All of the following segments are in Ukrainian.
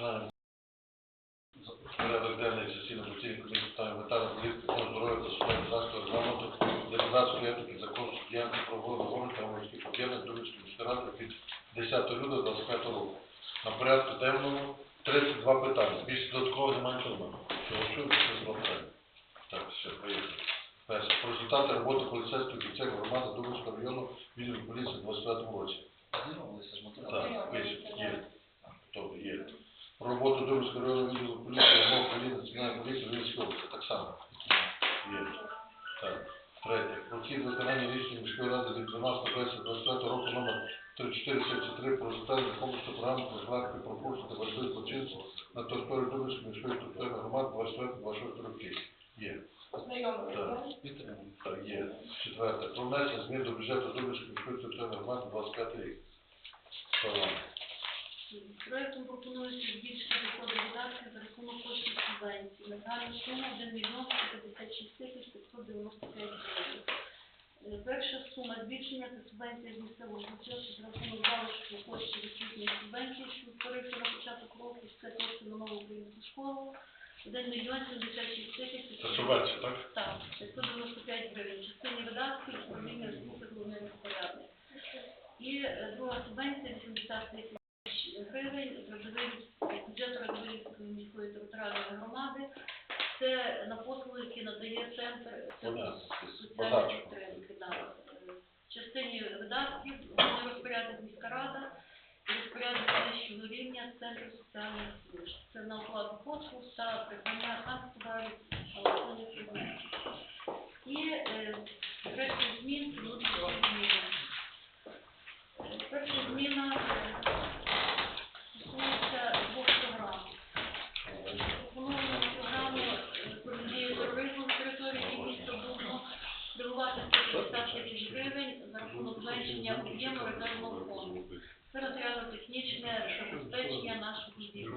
Починаємо порядок денний сесійної постійної комісії питань металу політики, охорони здоров'я та соціального захисту регламенту депутатської етики, закону діяльності правової норми та морських об'єднань Дубинської міської ради від 10 лютого 25 року. На порядку денному 32 питання. Більше додатково немає нічого. Чого чую, 32 питання. Так, все, поїхали. Перше. Про результати роботи поліцейських офіцерів громади Дубинського району відділу поліції у 25 році. Знайомилися ж ми. Так, пише, є. Тобто є. Роботу Дубинського районного відділу поліції, умов поліції, національної поліції Львівської області. Так само. Є. Так. Третє. Про хід виконання рішення міської ради від 12 вересня 25 року номер 3473 про затвердження комплексу програми профілактики пропущення та боротьби з на території Дубинської міської територіальної громади 24-26 років. Є. Ознайомилися. Підтримуємо. Так, є. Четверте. Про внесення змін до бюджету Дубинської міської територіальної громади 25 рік. Слава. Проектом пропонується збільшити доходи видатки за рахунок коштів субвенції. На загальну суму 1 мільйон 156 тисяч 595 гривень. Е, Перша сума збільшення це субвенція з місцевого бюджету за рахунок залишку коштів освітньої субвенції, що утворився на початок року, це кошти на нову українську школу. 1 мільйон 76 тисяч. Це субвенція, так? Так, 595 гривень. Частині видатків управління освіти головний розпорядник. І е, друга субвенція 80 тисяч гривень з Радивиль- бюджету Радивилівської міської територіальної громади. Це на послуги, які надає центр соціальної підтримки. Е, В частині видатків головний розпорядник міська рада і розпорядник вищого рівня центру соціальних служб. Це на оплату послуг та придбання канцтоварів, електронних предметів. І е, третя змін це внутрішні зміни. Е, Перша зміна рахунок об'єму резервного фонду. Це матеріально-технічне забезпечення наших відділів.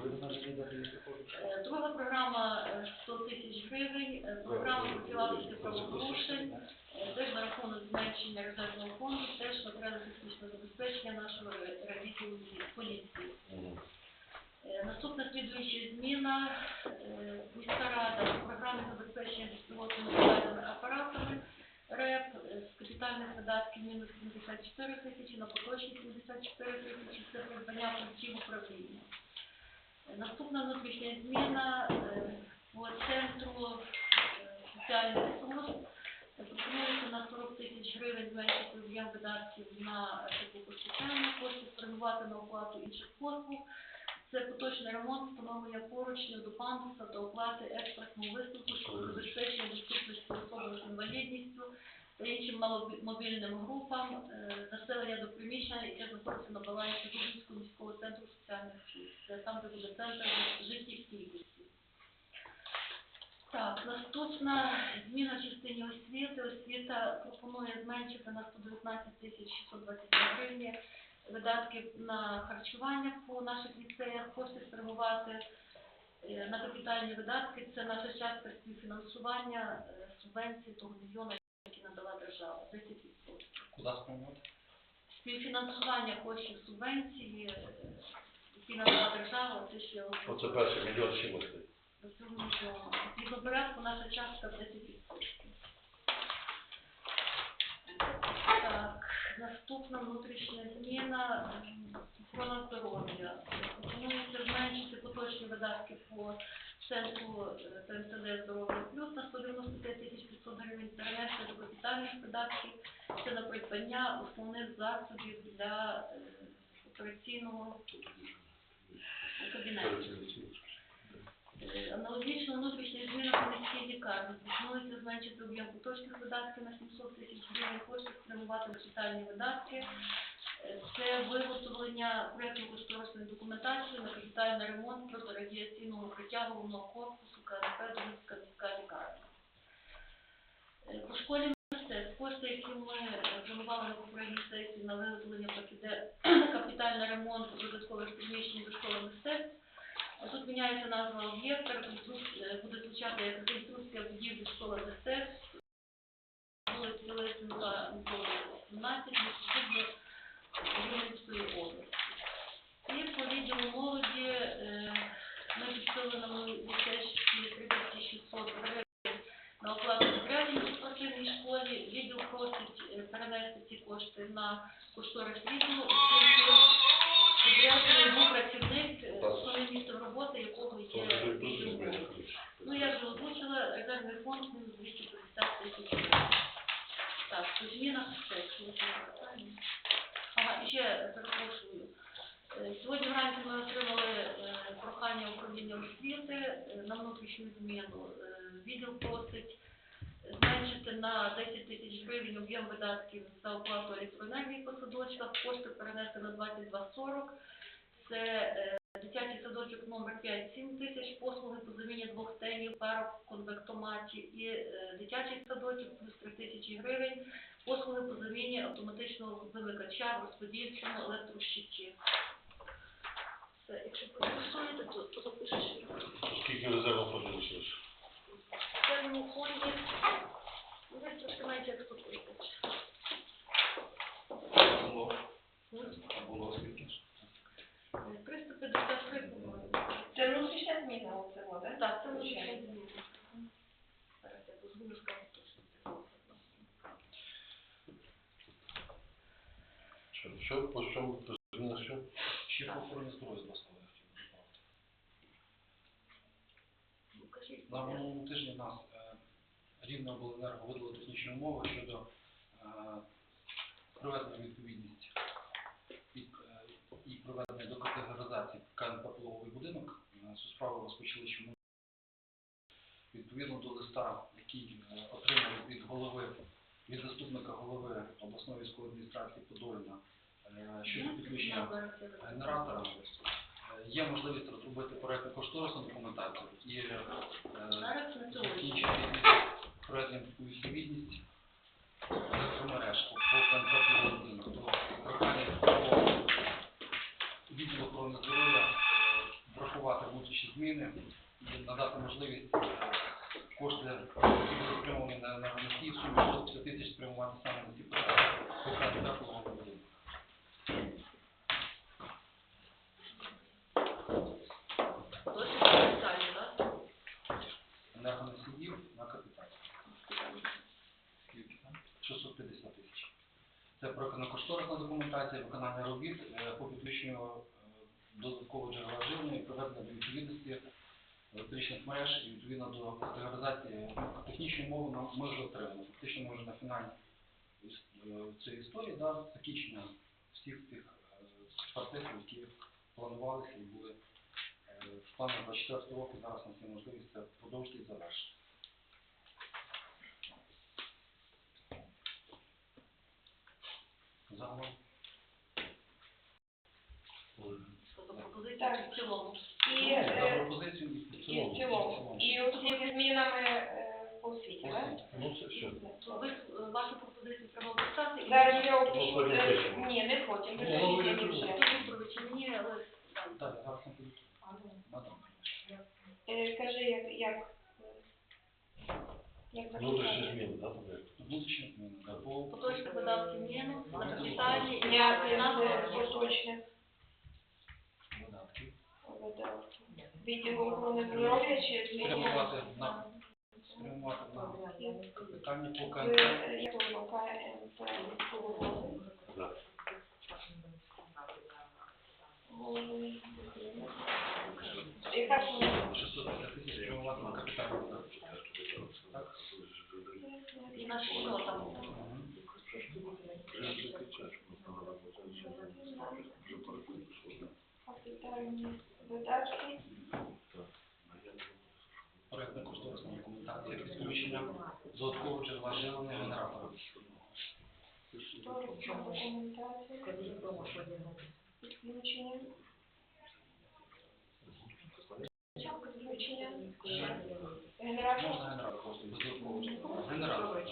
Е, Друга програма е, 100 тисяч гривень, е, програма профілактики правопорушень, е, теж на рахунок зменшення резервного фонду, теж матеріально-технічне забезпечення нашого ре- поліції. Е, Наступна слідуюча зміна. е, Міська рада в програмі забезпечення безпілотними апаратами РЕП е, з капітальних видатків мінус 74 тисячі на поточні 74 тисячі. Це придбання пунктів управління. Е, Наступна внутрішня зміна е, по центру соціальних служб. Пропонується на 40 тисяч гривень зменшити об'єм видатків на теплопостачання, кошти спрямувати на оплату інших послуг. Це поточний ремонт, встановлення поручнів до пандуса та оплати експертного висновку щодо забезпечення доступності особам з інвалідністю та іншим маломобільним групам е, населення до приміщення, яке знаходиться на балансі Дубинського міського центру соціальних служб. Це там, де буде центр життєстійкості. Так, наступна зміна в частині освіти. Освіта пропонує зменшити на 119 тисяч 622 гривні видатки на харчування по наших ліцеях, кошти спрямувати е, на капітальні видатки. Це наша частка співфінансування е, субвенції того мільйона, який надала держава, 10%. Куди спрямувати? Співфінансування коштів субвенції, е, які надала держава, це ще Оце перший мільйон чимось. до цього мільйона. Згідно порядку наша частка 10%. Так, наступна внутрішня зміна охорона здоров'я. Пропонується зменшити поточні видатки по центру е, здоров'я плюс на 195 тисяч 500 гривень перенести до капітальних видатків. Це на придбання основних засобів для е, операційного кабінету. Е, Аналогічно внутрішня зміна по міській лікарні. Пропонується зменшити об'єм поточних видатків на 700 тисяч гривень, кошти спрямувати на соціальні видатки. Е, Це виготовлення проєктно-кошторисної документації на капітальний ремонт протирадіаційного укриття корпусу КНП Донецька міська лікарня. Е, По школі мистецтв кошти, які ми е, планували на попередній сесії на виготовлення піде на капітальний ремонт додаткових приміщень до школи мистецтв. А Тут міняється назва об'єкта, буде звучати як реконструкція будівлі школи мистецтв, вулиці Лисенка, Миколи 17, місто Рівненської області. І по відділу молоді е, виділено ліцейські 3600 гривень на оплату відряджень у спортивній школі. Відділ просить е, перенести ці кошти на кошторис відділу, оскільки відряджений був працівник, е, основним місцем роботи якого є відділ молоді. Ну, я вже озвучила, резервний фонд мінус 250 тисяч гривень. Так, по змінах все, якщо ви це питання. Ага, і ще перепрошую. Е, Сьогодні вранці ми отримали е, прохання управління освіти е, зміну. Е, Відділ просить зменшити на 10 тисяч гривень об'єм видатків за оплату електроенергії по садочках, кошти перенести на 2240. Це е, дитячий садочок номер 5 7 тисяч, послуги по заміні двох стелів, парок в конвектоматі і е, дитячий садочок плюс 3 тисячі гривень, послуги по заміні автоматичного вимикача в розподільчому електрощиті. Все, якщо проголосуєте, то, то запишеш. Скільки резерву подивився? В цьому фонді, ну, десь трошки менше як 100 тисяч. Було. Було скільки? Е, 353, по-моєму. Це внутрішня зміна оце, о, да? Так, це вже ще зміни. Зараз я дозволю скажу точно цифру. Що, що, по чому, по змінах що? Ще по охороні здоров'я слова я хотів додати. На минулому тижні нас е, Рівне обленерго видало технічні умови щодо е, приведення відповідність і, е, і приведення до категоризації КНП «Пологовий будинок. Е, Цю справу розпочали ще ми відповідно до листа, який е, отримали від голови, від заступника голови обласної військової адміністрації Подоліна е, щодо підключення генератора. Е, Є можливість розробити проєктну кошторисну документацію і е, закінчити проведення у відповідність електромереж по КНП будинок. То прохання по відділу охорони здоров'я е, врахувати будь-які зміни і надати можливість е, кошти, спрямовані на енергоносії, в сумі 150 тисяч спрямувати саме на ці проекти по КНП пологового будинку. Досить детально, так? енергоносіїв на капіталі. Скільки там? 650 тисяч. Це проектно-кошторисна документація, виконання робіт е, по підключенню е, додаткового джерела живлення і проведення до відповідності електричних мереж і відповідно до категоризації ну, технічні умови нам- ми вже отримали. Фактично ми вже на фіналі е, цієї історії, да, закінчення всіх тих процесів, які планувалися і були в плані 24 року. Зараз нас є можливість це продовжити і завершити. Загалом. Пропозиція Так. в цілому? І, За е, пропозицію і в і цілому. в цілому. І оці зі змінами е, по освіті, так? Ну, це все. Ви е, вашу пропозицію треба вписати. і- Зараз я опишу. Ну, е. Ні, не потім, ви Ну, ви я вже. Хто Вікторович, мені, але там. Так, зараз. Мадам. Е, Кажи, як, як, як Внутрішні записати? зміни, так, проєкт? Внутрішні зміни. да, по- Поточних видатків мінус, на капітальні і на Зняти фінансові з поточних видатків. видатків. Відділу охорони здоров'я чи Спрямувати на спрямувати на капітальні по в КНП. е, як воно, КНП голови. Так. Голови. Яка сума? 650 тисяч спрямувати на капітальні видатки. Так? На що там? Капітальні видатки. Проектна кошторисна документація підключення додаткового джерела живлення генератора. Кошторисна документація. Підключення. Підключення. Генератор. Можна генератор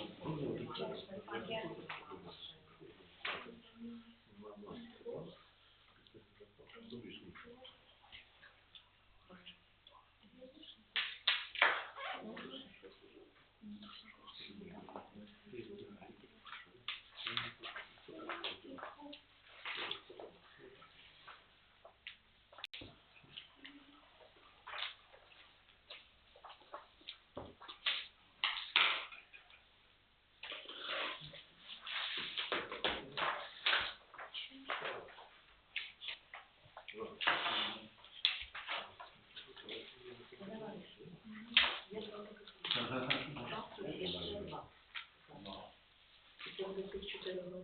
джерела.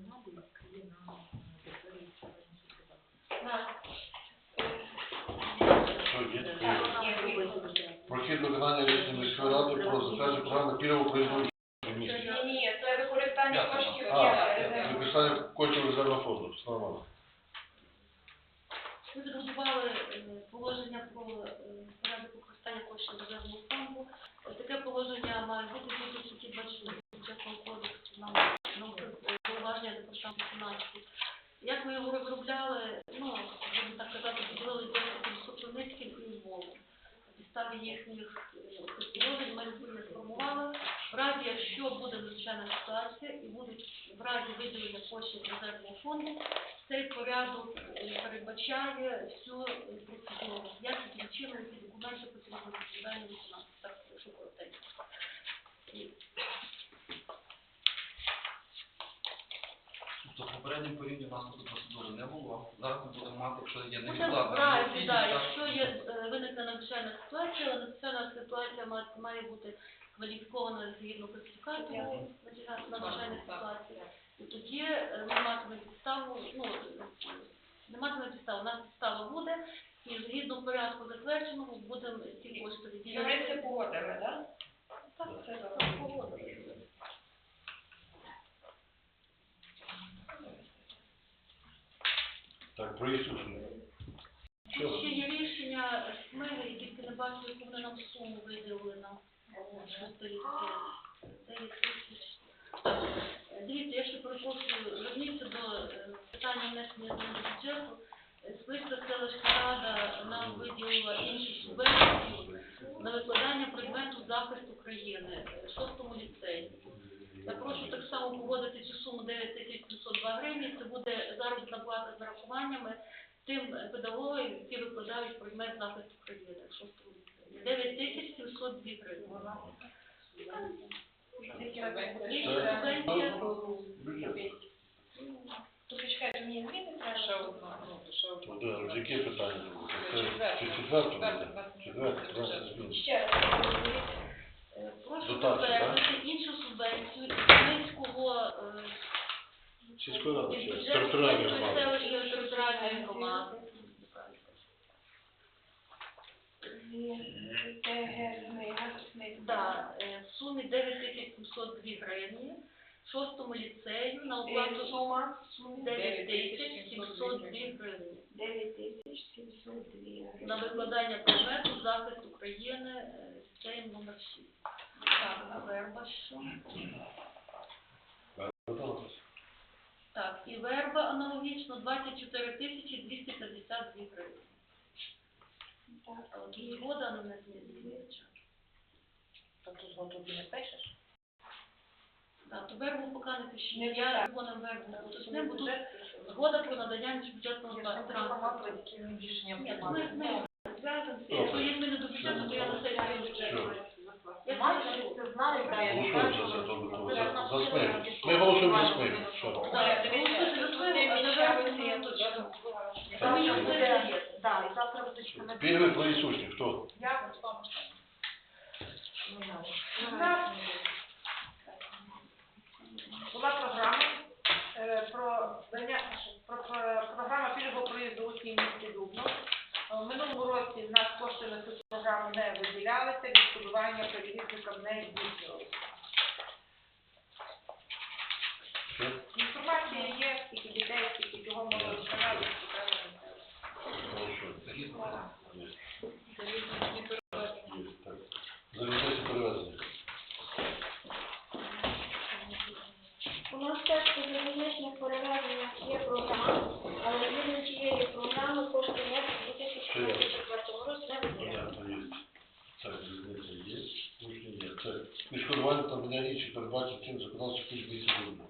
Генератор. Є. на території. Прохід виконання рішення міської ради про затвердження програми пільгового проїзду. Ні, ні, це використання коштів А, використання коштів резервного фонду. Слава. Ми підготували е, положення про е, порядок використання коштів резервного фонду. Е, Таке положення має бути згідно статті 24 бюджетного кодексу нам номер повноваження департаменту фінансів. Як ми його розробляли, ну, будемо так казати, поділили десь Сокольницьким і Львовом. На підставі їхніх е, цих положень ми відповідно сформували. В разі, якщо буде надзвичайна ситуація і будуть в разі виділення коштів резервного фонду, цей порядок е, передбачає всю процедуру. Як підключили ці документи потрібно відповідальні виконати. Так, якщо коротенько. І Тобто попереднім порівні у нас тут процедури не було. Зараз ми будемо мати, якщо є Ну, невідкладна в так, якщо є е, виникне надзвичайна ситуація, але надзвичайна ситуація має бути кваліфікована згідно класифікату надзвичайних ситуацій. І тоді е, ми матимемо підставу, ну, не матиме підставу, у нас підстава буде, і згідно порядку затвердженого будемо ці кошти Юристи погодили, так? Так, це так, погодили. Так, проїзд усунення. Ще є рішення СМИГи, і тільки не бачу, яку нам суму виділили нам. Швидкої 9 тисяч. Так, Дивіться, я ще перепрошую, верніться до е, питання внесення до бюджету. Списка селищна рада нам виділила іншу субвенцію на викладання предмету захист України е, шостому ліцеї. Я прошу так само погодити цю суму 9702 гривні. Це буде заробітна плата з нарахуваннями тим педагогам, які викладають предмет захист України в шостому. 9702 гривні. Є ще субвенція. Бюджет. Тут чекайте, мені зміни. Ще одна, ну, питання? Це чи четверте буде? Четверте, двадцять змін. Ще раз. Прошу затвердити іншу субвенцію із Хмельницького е, Сільської ради, бюджету територіальної громади. селищної територіальної громади. ТГ Змига, Змига. Да, е, в сумі 9702 гривні, в шостому ліцею на оплату Сума? Сума 9702 гривні. 9702. На викладання предмету захист України е, ліцеєм номер 6. Так, а верба що? Так, і верба аналогічно 24 тисячі 252 гривні. Так. А от згода на внесення змін. Тобто згоду не пишеш? Так, то вербу поки не пишіть. Я згодом вербу уточнив, бо тут згода про надання міжбюджетного транспорту. рішенням Ні, ми, ми зв'язані. Якщо є зміни до бюджету, то я на сесію бюджету. Я Знаєте, це знаю, да, я Голосуємо за знаю, Ми голосуємо за вони Що? Так, голосуйте за свою, а ми їх передаємо. да, і завтра чемпіонат. Пільги проїзд учнів, хто? Я тому У нас була програма е, про дання про, про програма пільгового проїзду учнів в місті Дубно. Е, В минулому році в нас кошти на цю програму не виділялися, відшкодування перевізникам не здійснювалося. Що? Інформація є, скільки дітей, скільки чого можна виконати, Перевезення. У нас теж по залізничних перевезеннях є програма, але згідно цієї програми кошти не в 2024 році не виділяли. Понятно, є. Так, залізниця є, учні є. Це відшкодування та надання річі передбачить цим законодавством.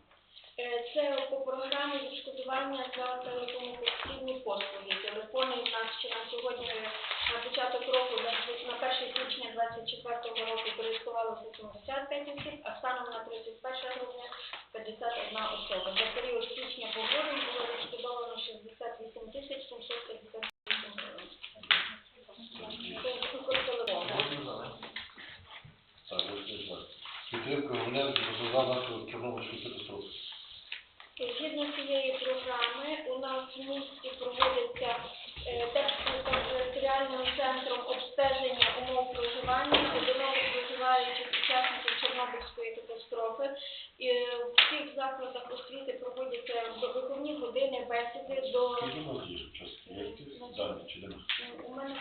Е, Це по програмі відшкодування за телекомунікаційні послуги. Нас ще на сьогодні на початок року, на 1 січня 2024 року користувалося 75 осіб, а станом на 31 грудня 51 особа. За період січня по грудень було відшкодовано 68 тисяч 758 гривень. Підтримка громадянських Чорнобильської катастрофи. Згідно цієї програми у нас в місті проводиться е, територіальним центром обстеження умов проживання одиноко проживаючих учасників Чорнобильської катастрофи. І е, в всіх закладах освіти проводяться виховні години, бесіди до Скільки у мене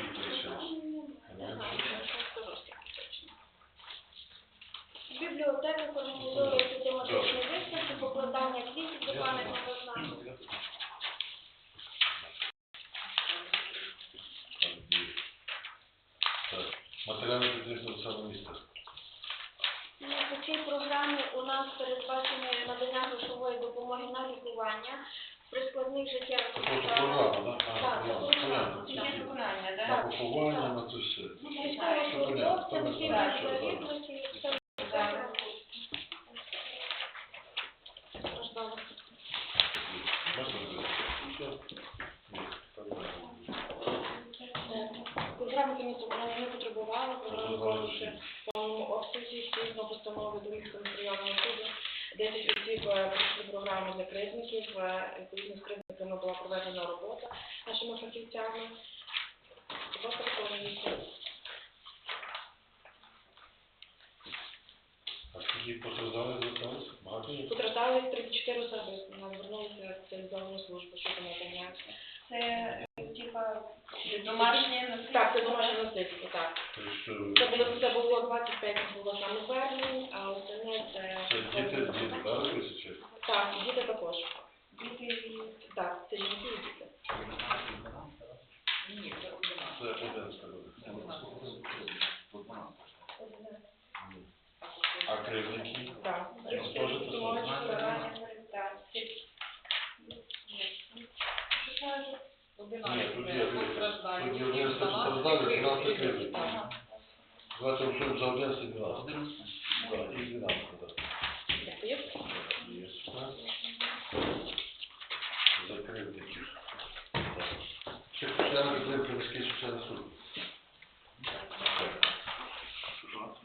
бібліотеках організовуються тематичні виставки, покладання квітів до пам'ятного знаку. Так, є. Так, матеріальне підтримка саме міста. По цій програмі у нас передбачено надання грошової допомоги на лікування при складних життєвих Це обставинах. так? Так, це Понятно, понятно. Це виконання, На так? поховання, на це все. Військовослужбовцям, всім Так, загиблих, все Так. страждалих. Можна зробити? Все. Ні, так далі. Програми комітету не потребували, програми Потребували повністю всі. в повному обсязі згідно постанови Дорівського міськрайонного суду. 10 осіб е, пройшли програму для кривдників, е, відповідно з кривдниками була проведена робота нашими фахівцями. А скільки постраждали звертались? Багато є? Потрапили 34 особи, нам звернулися в спеціалізовану службу щодо надання. Це е, типа домашнє насильство. Так, це домашнє насильство, так. Це? Це було, це було 25 було саме звернень, а остальне це... Це діти, діти, так, тисячі? Так, і діти також. Діти і Так, це жінки і діти. Ні, це одна. Це один сказали. А кривники? Так, Ну, теж це допомога саме. програми. Так. Одна Ні, тут є, постраждання. тут є один постраждали, 12 кривників. Давайте рахуємо за один це 12. Так, і 12, так. Дякую. Є. За кривників. Ще члени підтримки міський соціальний суд. Так.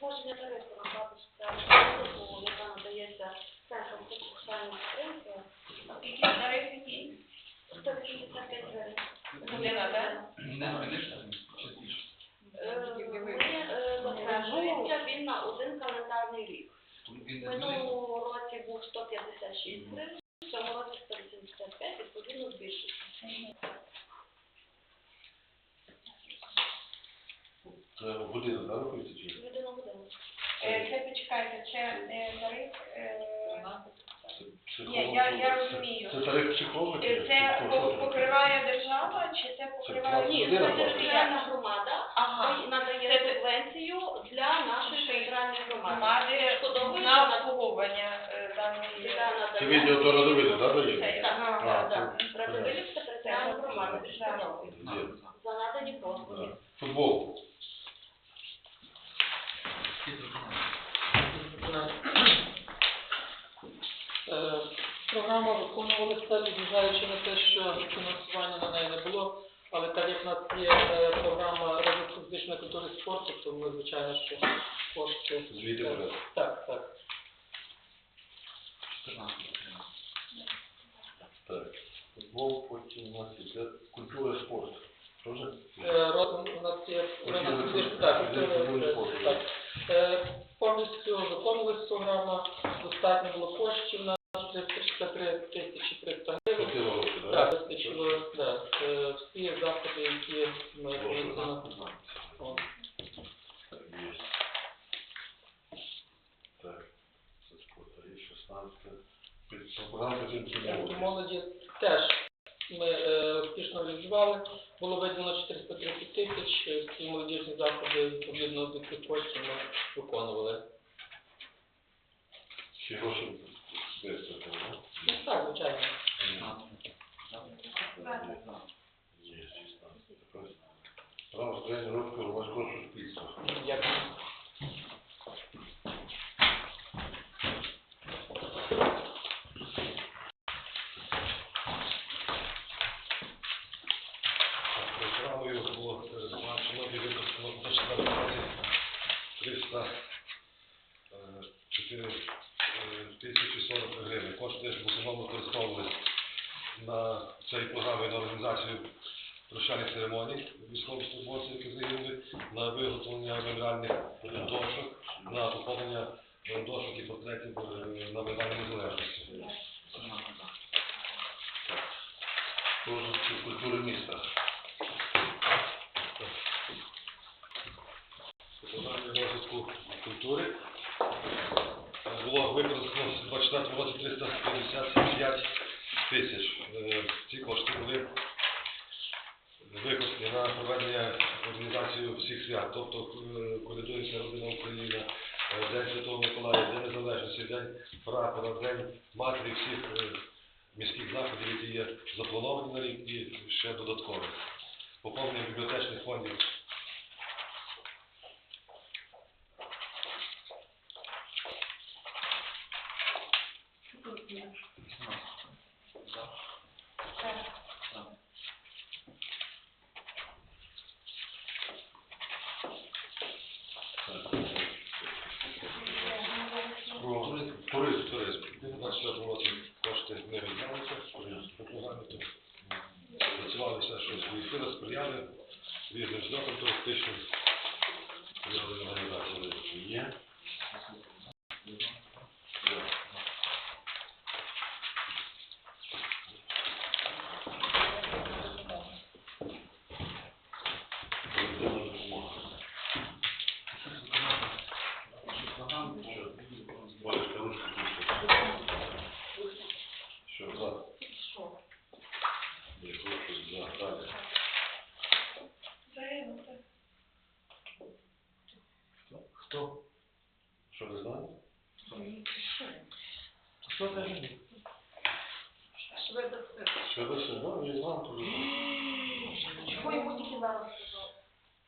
Проходження тарифу роботи соціального службу, яка надається центром соціальної підтримки, Які тарифи які? 185 гривень. Година, так? Не змінився, частіше. Е, Ми е, затверджується він на один календарний рік. Він В минулому році був 156 гривень, в цьому році 185, відповідно збільшився. Це година, так, рахується чи? ні? Людину годину. Е, Це почекайте, це е, тариф. е, Це Ні, я- я розумію. Це тариф психолога? чи е, Це що? по- Що це? покриває держава чи це Ні, це територіальна громада Ага. надає субвенцію для нашої територіальної громади. Громади Відшкодовують на на- обслуговування е, даної. яка надає- Це відео то родовиди, так, дає? Так, так, так. це- територіальна громада за надані послуги. Футбол. Е, Програма виконувалася, відзважаючи на те, що фінансування на неї не було, але так як в нас є е, програма розвитку фізичної культури і спорту, то ми, звичайно, що кошти... Звідти Так. Так, так. 14. Так. Футбол, потім у нас іде культура і спорт. Що ж? Е, роз- У нас є програма фізичної так, так. Е, Повністю виконувалась програма, достатньо було коштів на 363 тисячі 300 гривень. Так, вистачило, так. Е, Всі заходи, які ми повинні. Так, це спорт, а є 16. Під програма підтримки Підтримки молоді. теж ми е, успішно реалізували. Було виділено 430 тисяч, ці молодіжні заходи відповідно до цих коштів ми виконували. Ще гроші вистачили, так? Ну, так, звичайно. 15. Є 16. Так, ось. Програма створення розвитку громадського суспільства. Дякую. Програмою було передбачено і використано до 304 тисячі 40 гривень. Кошти ж прощальних церемоній військовослужбовців, які загинули, на виготовлення меморіальних дошок, на поповнення дошок і портретів е, на Майдані Незалежності. Розвитку культури міста. Програмі розвитку культури було використано в 24 році 355 тисяч. Е, Ці кошти були використані на проведення організацію всіх свят, тобто е, колядується родина Україна, е, День Святого Миколая, День Незалежності, День прапора, День матері всіх е, міських заходів, які є заплановані на рік і ще додаткових. Поповнення бібліотечних фондів. Про туризм, туризм, туризм. У 24 році кошти не виділялися, по програмі то працювали сили, сприяли різним зльотам туристичним, сприяли організації. Є. Колективна допомога. Оля, ручку Що, за? Ні, ручку за, далі. Хто? Що, не знаєте? Що це ж? Що ви все? Ну, я знав, то Чого йому тільки зараз сказав?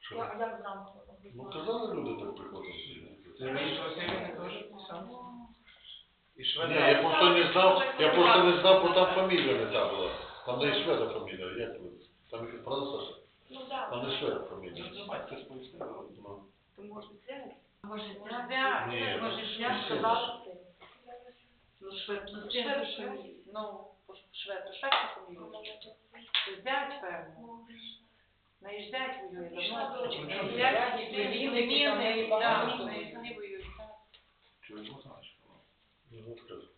Що? Я, як зранку? Ну, казали люди так приходили. Ні, я просто не знав, я просто не знав, бо там фамілія не та була. Там не і шведа фамілія, як ви? Там і правда, Саша? Ну так. Там не шведа фамілія. Ну. Може, Ні, може, ну, я ну, сказала. Ну, швед, ну, Швед, швед, швед. ну, швед, то так фамілія. Зять, певно. Наїжджать воює, давно. Зять, міни, міни, да, міни воюють, так. Ну, от кажу.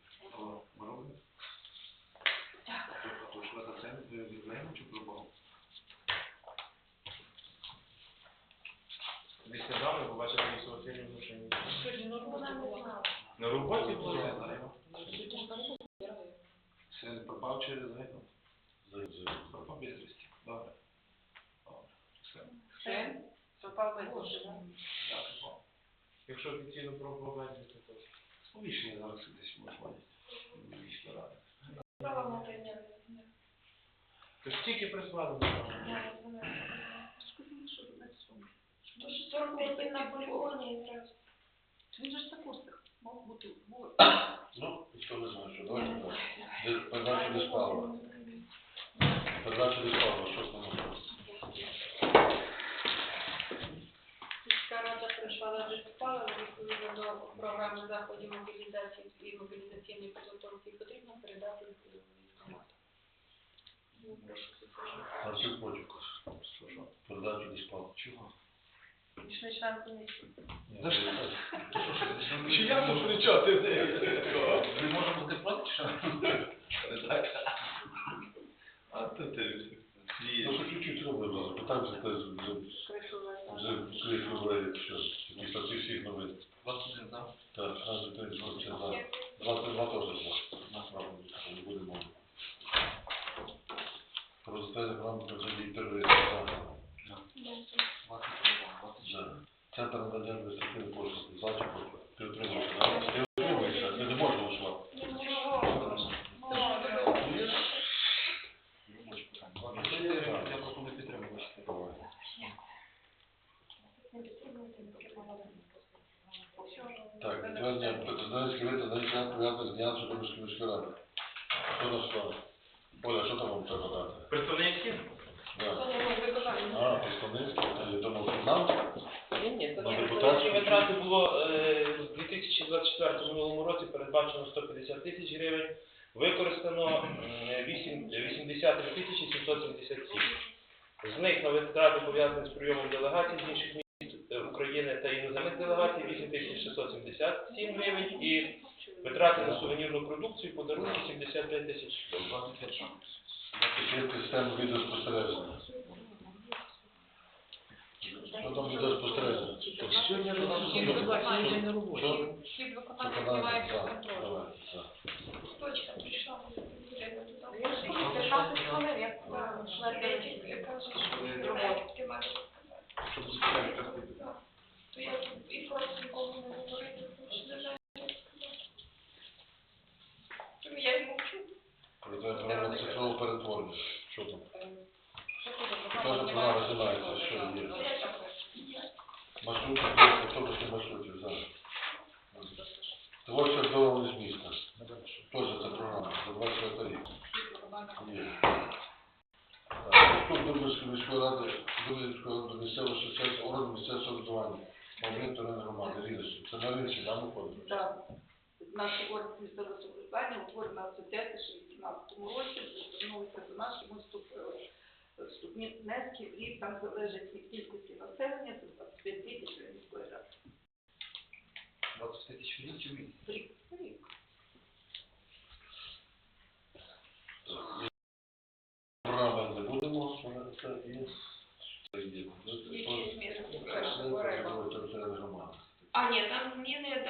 Десь недавно ви бачите її соціальні внушення. Сьогодні нормально не знала. На роботі було. Син пропав через гайку? За- за- Пропав безвісті. Добре. Добре. Все. Все, пропав без Так, пропав. Якщо офіційно про проведення, то теж. Сповіщення зараз десь можливо. Міська рада. Справа на прийняли. То ж тільки прислали. Тож 45 днів на полігоні і треба. Він же ж на курсах, мав бути, був. Ну, ніхто не знає, що. Давайте так. Передача до спалу. Передача до спалу, що там? Міська рада прийшла листопада, відповідно до програми заходів мобілізації і мобілізаційної підготовки потрібно передати військомату. Ну, Прошу підтримати. А цю потік. Що, що? Чого? Пішли член комісії. За що? Чи я можу кричати? Не може бути проти, що? А то ти. Ну, що чуть-чуть треба, запитаємося, те вже, вже кришу що, після цих всіх новин. 21 за. Так, раз, два, три, чотири, за. 22 теж за. Насправді, не буде мови. Про затвердження програми протидії тероризму, за. 23 за. За. Центр надання адміністративних послуг, за чи проти? Ти отримуєш, так? Ти отримуєшся, ти не можеш голосувати. Не. Я пропоную підтримувати. Давай. Так, підтвердження Петрозавський вид та член пов'язаний з діяльністю Домирської міської ради. Хто нас слава? Оля, що там вам треба дати? Представницькі? Да. А, представницький, я думав, що нам? Ні, ні, це На депутатську? витрати було е, у 2024 минулому році передбачено 150 тисяч гривень, використано м, 8 83 тисячі 777. З них на витрати пов'язані з прийомом делегацій з інших міст е, України та іноземних делегацій 8677 гривень і витрати на сувенірну продукцію подарунки 75 тисяч. Підтримки системи відеоспостереження. Що там відеоспостереження? Сьогодні Що? Хід виконання Виконання, знімається так, з контролю. давай, так. Точка прийшла. Я ж кажу, 15 хвилин, як е, член Я комісії. тільки кажу, що таке має сказати. Так. То я тут і просто нікому не говорити, тому що не знаю, як сказати. Тому я й мовчу. Про те, програма цифрового перетворення. Що там? Що тут? Теж програма знімається, що є. Ну, я так. Маршрути, просто автобусні маршрути, зараз. Творча вдоволення з міста. Теж це програма, за 24 рік. Є. Так, Тут Дубинської міської ради, Дубинської ради місцевого асоціації органів місцевого самоврядування. Мовлін Торин громади, Рівненщина. Це на Так, наші органи місцевого самоврядування утворена в 2018 році, звернулися до нас, і ми вступили. Вступні внески в рік там залежить від кількості населення, це 25 тисяч міської ради. 20 тисяч гривень чи в місяць? В рік. В рік. Програми не будемо, вона це є. Це є. Які зміни? Територіальна громада. А, ні, там І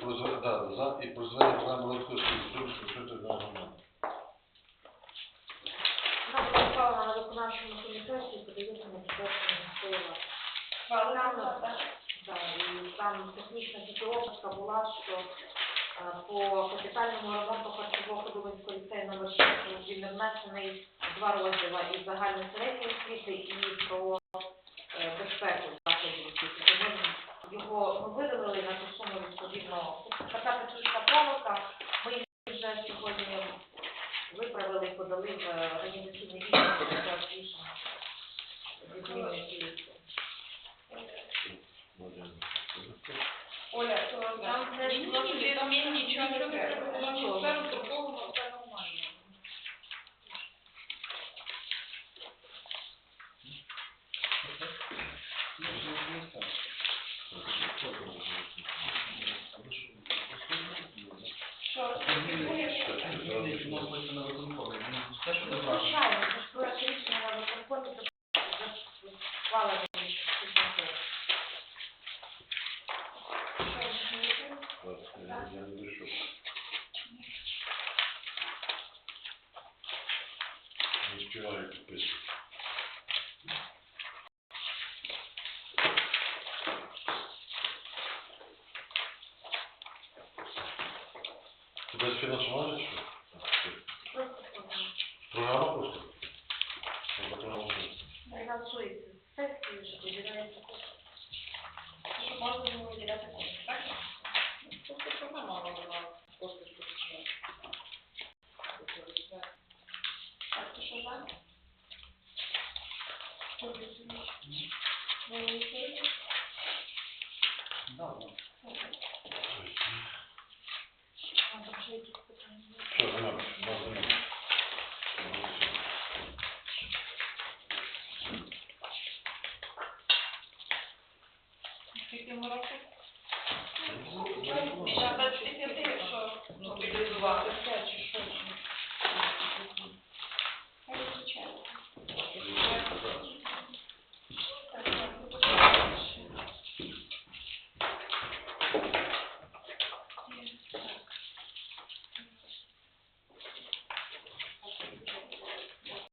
про і зведення програми розвитку Дубинської територіальної громади. Вона була на виконавчому комітеті, подається на підтвердження і там технічна підготовка була, що е, по капітальному ремонту харчового Ходовинського ліцею номер 6 він внесений два розділи із загальної середньої освіти і про е, безпеку закладів освіти. Тому його ми видалили на ту суму відповідно. Така технічна помилка. Ми її вже сьогодні виправили і подали в е, організаційний відділ до рішення. зі зміною цієї Оля, то там не вносити змін нічого не треба. Нічого. Все